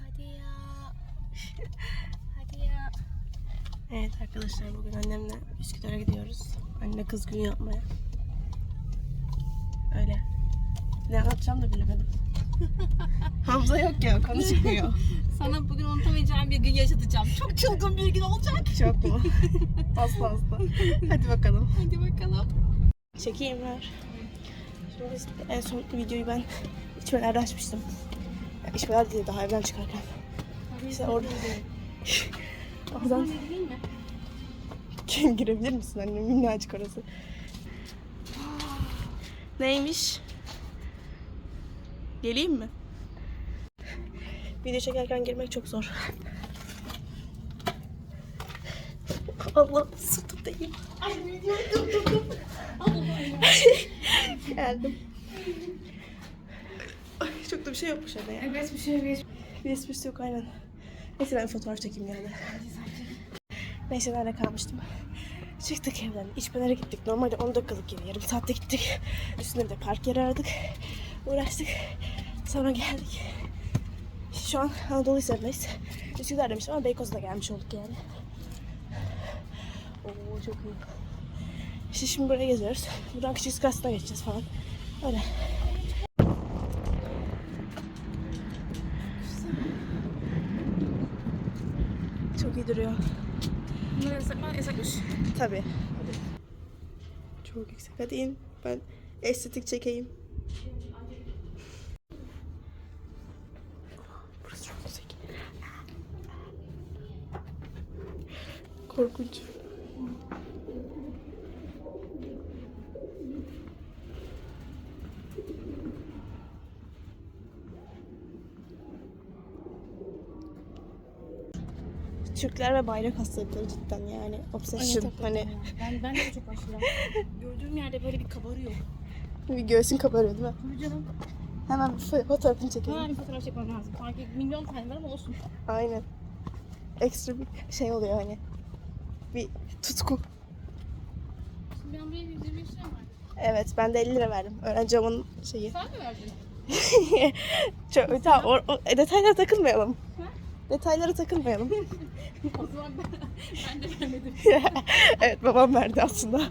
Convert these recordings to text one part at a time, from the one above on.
Hadi ya. Hadi ya. Evet arkadaşlar bugün annemle Üsküdar'a gidiyoruz. Anne kız günü yapmaya. Öyle. Ne anlatacağım da bilemedim. Hamza yok ya konuşmuyor. Sana bugün unutamayacağım bir gün yaşatacağım. Çok çılgın bir gün olacak. Çok mu? Fazla fazla. Hadi bakalım. Hadi bakalım. Çekeyim ver. Şimdi en son videoyu ben içmelerde açmıştım. Ya içmeler değil daha evden çıkarken. İşte orada. Oradan kim girebilir misin anne? Minnacık orası. Neymiş? Geleyim mi? Video çekerken girmek çok zor. Allah değil. Ay videoyu durdurdum. Geldim. Ay, çok da bir şey yokmuş ama ya. Evet bir şey geç. Bir esprisi yok aynen. Neyse ben fotoğraf çekeyim yani. Neyse nerede kalmıştım. Çıktık evden. İçmelere gittik. Normalde 10 dakikalık yeri. Yarım saatte gittik. Üstünde bir de park yeri aradık. Uğraştık. Sonra geldik. Şu an Anadolu Hisarı'ndayız. Üsküdar demiştim ama Beykoz'da gelmiş olduk yani. Oo çok iyi. İşte şimdi buraya geziyoruz. Buradan Küçük Sıkası'na geçeceğiz falan. Öyle. Çok iyi duruyor. Bunları yasaklar yasakmış. Tabii. Çok yüksek. Hadi in. Ben estetik çekeyim. Burası çok yüksek. Korkunç. Türkler ve bayrak hastalıkları cidden yani obsession. Hani Ben, ben de çok aşırı. Gördüğüm yerde böyle bir kabarıyor. bir göğsün kabarıyor değil mi? Tabii canım. Hemen bir fo- fotoğrafını çekelim. Hemen bir fotoğraf çekmem lazım. Et, milyon tane var ama olsun. Aynen. Ekstra bir şey oluyor hani. Bir tutku. Şimdi ben buraya 125 lira var. Evet ben de 50 lira verdim. Öğrenci olmanın şeyi. Sen mi verdin? Çok, tamam, o, o- e, detaylara takılmayalım. Detaylara takılmayalım. o zaman ben, ben de vermedim. evet babam verdi aslında.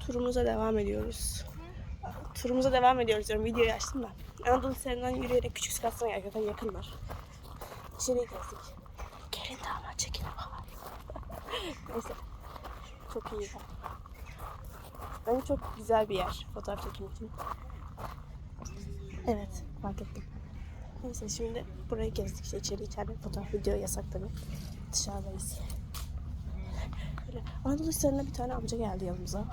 Turumuza devam ediyoruz. Turumuza devam ediyoruz diyorum. Videoyu açtım da. Anadolu Hisarı'ndan yürüyerek küçük Sıkası'na geldik. Zaten yakınlar. İçeriye gezdik. Gelin damat çekin. Neyse. Çok iyi. Bence çok güzel bir yer fotoğraf çekim için. Evet fark ettim. Neyse şimdi burayı gezdik. İşte içeri içeride fotoğraf video yasak tabii. Dışarıdayız. Böyle Anadolu Hisarı'na bir tane amca geldi yanımıza.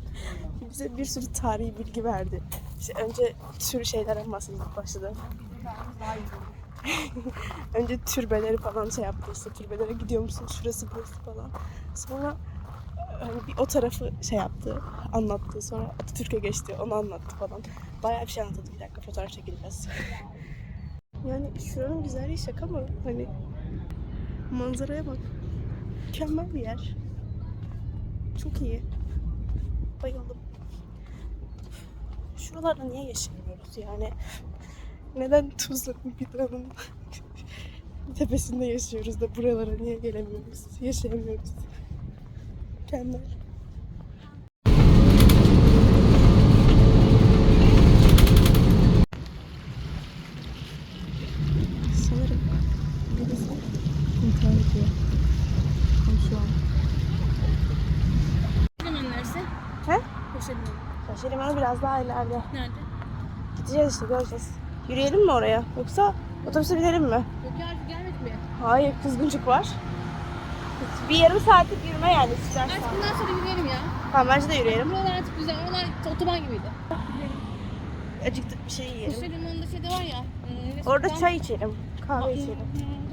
Bize bir sürü tarihi bilgi verdi. İşte önce tür şeylerden bahsetmeye başladı. önce türbeleri falan şey yaptı işte türbelere gidiyor musun şurası burası falan. Sonra hani bir o tarafı şey yaptı, anlattı. Sonra Atatürk'e geçti, onu anlattı falan. Bayağı bir şey anlattı. Bir dakika fotoğraf çekileceğiz. Yani şuranın güzelliği şaka mı? Hani manzaraya bak. Mükemmel bir yer. Çok iyi. Bayıldım. Şuralarda niye yaşamıyoruz yani? Neden Tuzla'nın Bidra'nın tepesinde yaşıyoruz da buralara niye gelemiyoruz? Yaşayamıyoruz. Mükemmel. Şu an. Hemen neresi? He? Şaşırım Limanı biraz daha ileride. Nerede? Gideceğiz işte göreceğiz. Yürüyelim mi oraya? Yoksa otobüse binelim mi? Yok ya gelmedik mi? Hayır kızgıncık var. Bir yarım saatlik yürüme yani istersen. Artık bundan sonra yürüyelim ya. Tamam bence de yürüyelim. Buralar artık güzel. Oralar otoban gibiydi. Acıktık bir şey yiyelim. Poşet limanında şey de var ya. ne Orada çay içelim. Kahve içelim.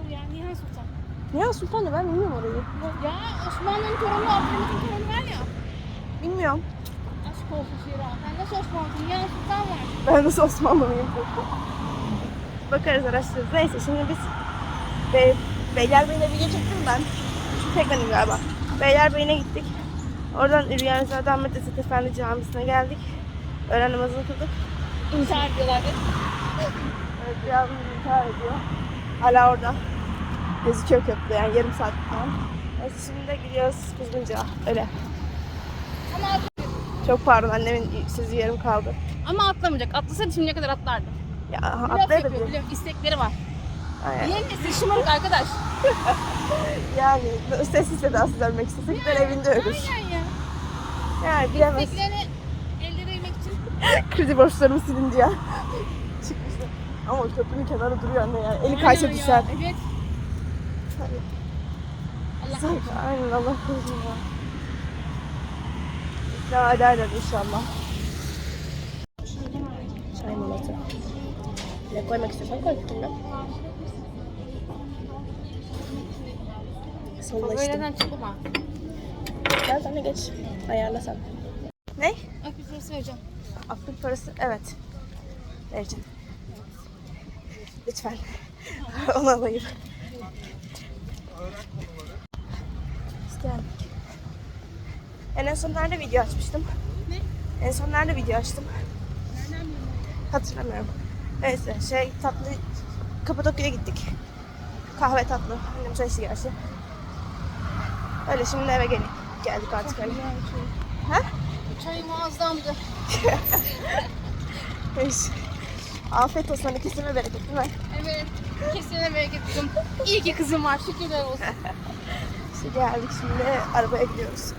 Dur ya Nihan Sultan. Nihan Sultan da ben bilmiyorum orayı. Ya Osmanlı'nın torunu Abdülhamit'in torunu var ya. Bilmiyorum. Aşk olsun Şira. Sen nasıl Osmanlı'sın? Nihan Sultan var. Ben nasıl Osmanlı mıyım? Bakarız araştırırız. Neyse şimdi biz Be Beylerbeyi'ne video çektim ben. Şu tek benim galiba. Beylerbeyi'ne gittik. Oradan Üryan Zaten Medreset Efendi Camisi'ne geldik. Öğlen namazını kıldık. İntihar diyorlar. Evet, bir abim intihar ediyor. Hala orada. Gözüküyor köprüde yani yarım saat falan. Evet, şimdi de gidiyoruz Kuzgunca. Öyle. Ama, Çok pardon annemin sözü yarım kaldı. ama atlamayacak. Atlasa şimdiye kadar atlardı. Ya atlayabilir. biliyorum. İstekleri var. Aynen. Yenmesi şımarık arkadaş. Yani sessiz sedasız ölmek istesek ben evinde ölür. Aynen ya. Yani bilemez. İsteklerini elde edebilmek için. Kredi borçlarımı silindi ya. Çıkmıştı. Ama köprünün kenarı duruyor anne ya. Eli kaysa düşer. Evet. Allah Sanki aynen Allah korusun. İkna ederler inşallah. Çay molası. Ne koymak istiyorsan koy fikrimle. Solla işte. Böyleden çıkma. Gel sen de geç. Ayarla sen. Ne? Bak bir soru söyleyeceğim. Akbil parası evet. Vereceğim. Lütfen. Onu alayım. Biz geldik. Ben en son nerede video açmıştım? Ne? En son nerede video açtım? Hatırlamıyorum. Neyse şey tatlı Kapadokya'ya gittik. Kahve tatlı. Annem çay içti gerçi. Öyle şimdi eve geldik. Geldik artık hani. Ha? Çay muazzamdı. Neyse. Afiyet olsun hani kesime bereket değil mi? Evet. Kesene bereket kızım. İyi ki kızım var. Şükürler olsun. İşte geldik şimdi arabaya gidiyoruz.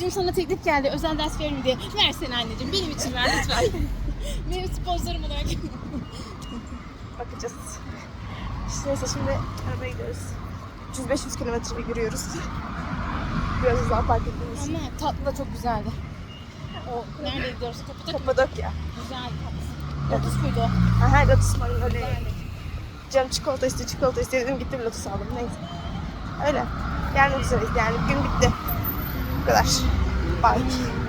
Dün sana teklif geldi özel ders verir mi diye. Versene anneciğim. Benim için ver lütfen. Benim sponsorum olarak. Bakacağız. İşte neyse şimdi arabaya gidiyoruz. 300-500 kilometre yürüyoruz. Biraz hızlı fark ettiğimiz. Ama tatlı da çok güzeldi. O nerede gidiyoruz? Kapatak mı? Kapadokya. Güzel tatlı. Lotus muydu o? Aha Lotus var öyle. Canım çikolata istiyor, çikolata istiyor dedim gittim Lotus aldım. Neyse. Öyle. Gelmek üzereyiz yani gün bitti. Bu kadar. Bye.